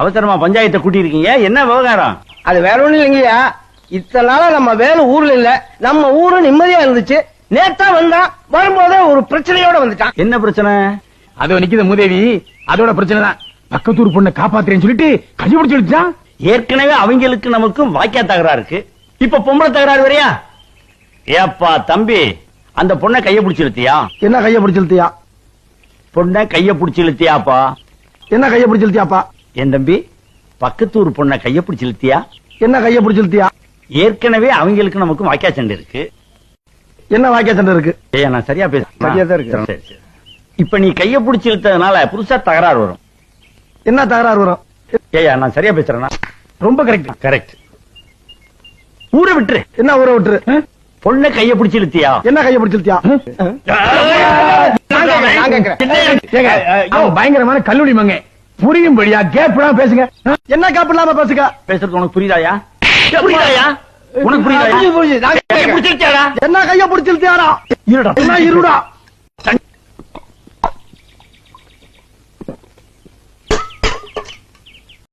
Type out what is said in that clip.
அவசரமா பஞ்சாயத்தை கூட்டி இருக்கீங்க என்ன விவகாரம்? அது வேற ஒண்ணும் இல்லைங்கய்யா. இத்தனை நாளா நம்ம வேலை ஊர்ல இல்ல. நம்ம ஊரு நிம்மதியா இருந்துச்சு. நேத்தா வந்தான் வரும்போதே ஒரு பிரச்சனையோட வந்துட்டான். என்ன பிரச்சனை? அதோ நிக்குது மூதேவி. அதோட பிரச்சனை தான். பக்கத்தூர் பொண்ணை காப்பாத்துறேன்னு சொல்லிட்டு கையை பிடிச்சு இழுத்துட்டான் ஏற்கனவே அவங்களுக்கு நமக்கும் வாக்கியா தகராறு இருக்கு. இப்ப பொம்பளை தகராறு வரையா ஏப்பா தம்பி அந்த பொண்ணை கைய பிடிச்சு இழுத்தியா? என்ன கைய பிடிச்சிருத்தியா பொண்ணை கைய பிடிச்சு இழுத்தியாப்பா? என்ன கைய பிடிச்சிருத்தியாப்பா என் தம்பி பக்கத்தூர் பொண்ணை கைய பிடிச்சு இழுத்தியா? என்ன கைய பிடிச்சிருத்தியா ஏற்கனவே அவங்களுக்கு நமக்கும் வாக்கியா சண்டை இருக்கு. என்ன வாக்கிய சண்டை இருக்கு? ஏய் நான் சரியா பேசுறேன். சரியா தான் இருக்கு. இப்ப நீ கைய பிடிச்சு இழுத்ததுனால புதுசா தகராறு வரும். என்ன தகராறு வரும்? ஏயா நான் சரியா பேசுறேனா? ரொம்ப கரெக்ட் கரெக்ட் ஊரை விட்டுரு. என்ன ஊரை விட்டுரு? பொண்ணை கைய பிடிச்சு இழுத்தியா? என்ன கைய பிடிச்சிருத்தியா. ஏங்க அவன் பயங்கரமான கல்லூரி மங்க புரியும்படியா கேப்லாம் பேசுங்க. என்ன காப்பு இல்லாம பேசுங்க பேசுறது உனக்கு புரியுதாயா? புரியுதாயா? உனக்கு புரியுதாயா? என்ன கைய பிடிச்சிருத்தியாரா இருடா. என்ன இருடா?